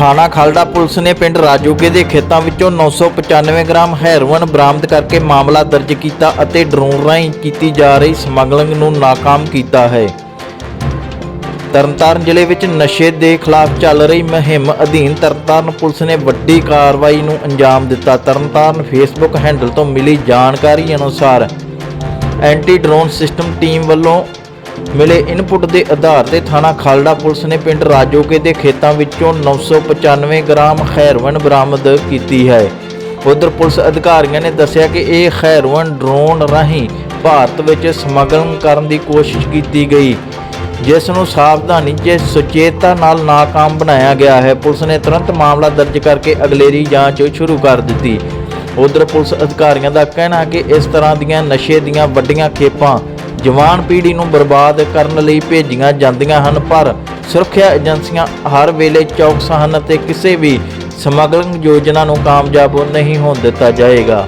ਥਾਣਾ ਖਾਲੜਾ ਪੁਲਿਸ ਨੇ ਪਿੰਡ ਰਾਜੋਗੇ ਦੇ ਖੇਤਾਂ ਵਿੱਚੋਂ 995 ਗ੍ਰਾਮ ਹੈਰੋਇਨ ਬਰਾਮਦ ਕਰਕੇ ਮਾਮਲਾ ਦਰਜ ਕੀਤਾ ਅਤੇ ਡਰੋਨ ਰਾਹੀਂ ਕੀਤੀ ਜਾ ਰਹੀ ਸਮਗਲਿੰਗ ਨੂੰ ਨਾਕਾਮ ਕੀਤਾ ਹੈ। ਤਰਨਤਾਰਨ ਜ਼ਿਲ੍ਹੇ ਵਿੱਚ ਨਸ਼ੇ ਦੇ ਖਿਲਾਫ ਚੱਲ ਰਹੀ ਮੁਹਿੰਮ ਅਧੀਨ ਤਰਨਤਾਰਨ ਪੁਲਿਸ ਨੇ ਵੱਡੀ ਕਾਰਵਾਈ ਨੂੰ ਅੰਜਾਮ ਦਿੱਤਾ। ਤਰਨਤਾਰਨ ਫੇਸਬੁੱਕ ਹੈਂਡਲ ਤੋਂ ਮਿਲੀ ਜਾਣਕਾਰੀ ਅਨੁਸਾਰ ਐਂਟੀ ਡਰੋਨ ਸਿਸਟਮ ਟੀਮ ਵੱਲੋਂ ਮਿਲੇ ਇਨਪੁਟ ਦੇ ਆਧਾਰ ਤੇ ਥਾਣਾ ਖਾਲੜਾ ਪੁਲਿਸ ਨੇ ਪਿੰਡ ਰਾਜੋਕੇ ਦੇ ਖੇਤਾਂ ਵਿੱਚੋਂ 995 ਗ੍ਰਾਮ ਹੈਰੋਇਨ ਬਰਾਮਦ ਕੀਤੀ ਹੈ। ਉਧਰ ਪੁਲਿਸ ਅਧਿਕਾਰੀਆਂ ਨੇ ਦੱਸਿਆ ਕਿ ਇਹ ਹੈਰੋਇਨ ਡਰੋਨ ਰਾਹੀਂ ਭਾਰਤ ਵਿੱਚ ਸਮਗਲਿੰਗ ਕਰਨ ਦੀ ਕੋਸ਼ਿਸ਼ ਕੀਤੀ ਗਈ, ਜਿਸ ਨੂੰ ਸਾਵਧਾਨੀ 'ਚ ਸੁਚੇਤਤਾ ਨਾਲ ਨਾਕਾਮ ਬਣਾਇਆ ਗਿਆ ਹੈ। ਪੁਲਿਸ ਨੇ ਤੁਰੰਤ ਮਾਮਲਾ ਦਰਜ ਕਰਕੇ ਅਗਲੇਰੀ ਜਾਂਚ ਸ਼ੁਰੂ ਕਰ ਦਿੱਤੀ। ਉਧਰ ਪੁਲਿਸ ਅਧਿਕਾਰੀਆਂ ਦਾ ਕਹਿਣਾ ਕਿ ਇਸ ਤਰ੍ਹਾਂ ਦੀਆਂ ਨਸ਼ੇ ਦੀਆਂ ਵੱਡੀਆਂ ਖੇਪਾਂ ਜਵਾਨ ਪੀੜ੍ਹੀ ਨੂੰ ਬਰਬਾਦ ਕਰਨ ਲਈ ਭੇਜੀਆਂ ਜਾਂਦੀਆਂ ਹਨ, ਪਰ ਸੁਰੱਖਿਆ ਏਜੰਸੀਆਂ ਹਰ ਵੇਲੇ ਚੌਕਸ ਹਨ ਅਤੇ ਕਿਸੇ ਵੀ ਸਮਗਲਿੰਗ ਯੋਜਨਾ ਨੂੰ ਕਾਮਯਾਬ ਨਹੀਂ ਹੋਣ ਦਿੱਤਾ ਜਾਏਗਾ।